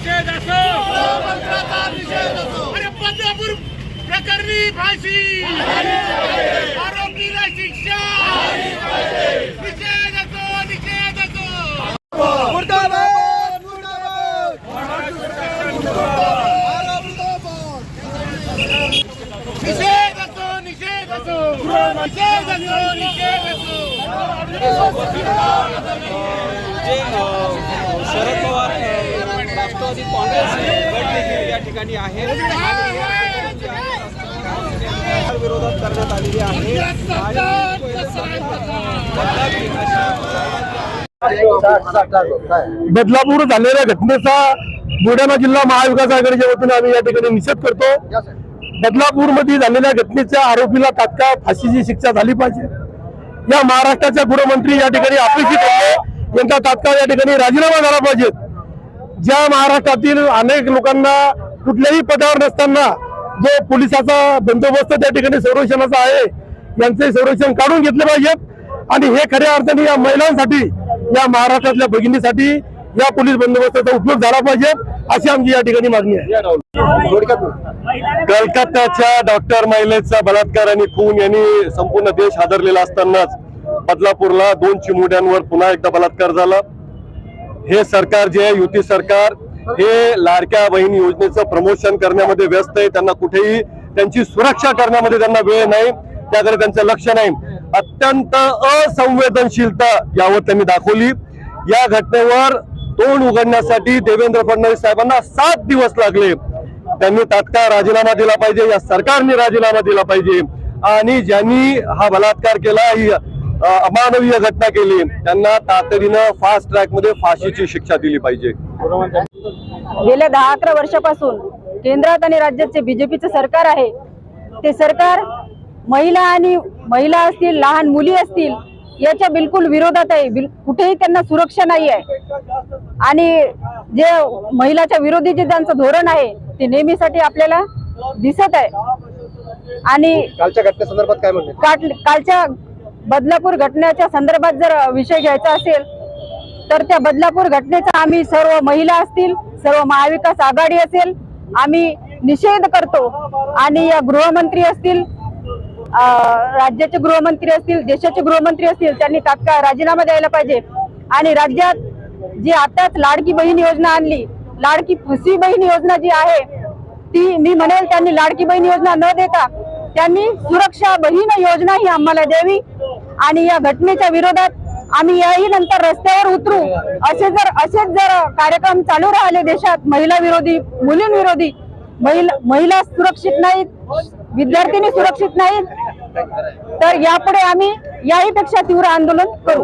निषेध असो अरे बदलापूर प्रकरणी फाशी आरोपीला शिक्षा निषेध असो निषेध असो मुर्दाबाद मुर्दाबाद राष्ट्रवादी काँग्रेस गट देखील या ठिकाणी आहे विरोधात करण्यात आलेली आहे. बदलापूर झालेल्या घटनेचा बुलढाणा जिल्हा महाविकास आघाडीच्या वतीने आम्ही या ठिकाणी निषेध करतो. बदलापूरमध्ये झालेल्या घटनेच्या आरोपीला तात्काळ फाशीची शिक्षा झाली पाहिजे. या महाराष्ट्राच्या गृहमंत्री या ठिकाणी अपेक्षित होते. यांचा तात्काळ या ठिकाणी राजीनामा झाला पाहिजे. ज्या महाराष्ट्रातील अनेक लोकांना कुठल्याही पदावर नसताना जो पोलिसाचा बंदोबस्त त्या ठिकाणी संरक्षणाचा आहे यांचे संरक्षण काढून घेतले पाहिजेत. आणि हे खऱ्या अर्थाने या महिलांसाठी या महाराष्ट्रातल्या भगिनीसाठी या पोलीस बंदोबस्ताचा उपयोग झाला पाहिजे अशी आमची या ठिकाणी मागणी आहे. कलकत्त्याच्या डॉक्टर महिलेचा बलात्कार आणि खून यांनी संपूर्ण देश हादरलेला असतानाच बदलापूरला दोन चिमुड्यांवर पुन्हा एकदा बलात्कार झाला. हे सरकार जे आहे युती सरकार हे लाडक्या बहीण योजनेचं प्रमोशन करण्यामध्ये व्यस्त आहे. त्यांना कुठेही त्यांची सुरक्षा करण्यामध्ये त्यांना वेळ नाही. त्याकडे त्यांचं लक्ष नाही. अत्यंत असंवेदनशीलता यावर त्यांनी दाखवली. या घटनेवर तोंड उघडण्यासाठी देवेंद्र फडणवीस साहेबांना सात दिवस लागले. त्यांनी तात्काळ राजीनामा दिला पाहिजे. या सरकारने राजीनामा दिला पाहिजे. आणि ज्यांनी हा बलात्कार केला ही अमानवीय घटना केली. त्यांना तातडीनं फास्ट ट्रॅकमध्ये फाशीची शिक्षा दिली पाहिजे. गेल्या दहा अकरा वर्षापासून केंद्रात आणि राज्यात जे बीजेपीचं सरकार आहे ते सरकार महिला आणि महिला असतील लहान मुली असतील याच्या बिलकुल विरोधात आहे. बिल कुठेही त्यांना सुरक्षा नाही आहे. आणि जे महिलाच्या विरोधी जे त्यांचं धोरण आहे ते नेहमीसाठी आपल्याला दिसत आहे. आणि कालच्या घटनेसंदर्भात काय म्हणते काल- कालच्या बदलापूर घटनेच्या संदर्भात जर विषय घ्यायचा असेल तर त्या बदलापूर घटनेचा आम्ही सर्व महिला असतील सर्व महाविकास आघाडी असेल आम्ही निषेध करतो. आणि या गृहमंत्री असतील राज्याचे गृहमंत्री असतील देशाचे गृहमंत्री असतील त्यांनी तात्काळ राजीनामा द्यायला पाहिजे. आणि राज्यात जी आताच लाडकी बहीण योजना आणली लाडकी फुसी बहीण योजना जी आहे ती मी म्हणेल त्यांनी लाडकी बहीण योजना न देता त्यांनी सुरक्षा बहीण योजना ही आम्हाला द्यावी. आणि या घटनेच्या विरोधात आम्ही याही नंतर रस्त्यावर उतरू. असे जर असेच जर कार्यक्रम चालू राहिले देशात महिला विरोधी मुलींविरोधी महिला महिला सुरक्षित नाहीत विद्यार्थिनी सुरक्षित नाहीत तर यापुढे आम्ही याही पेक्षा तीव्र आंदोलन करू.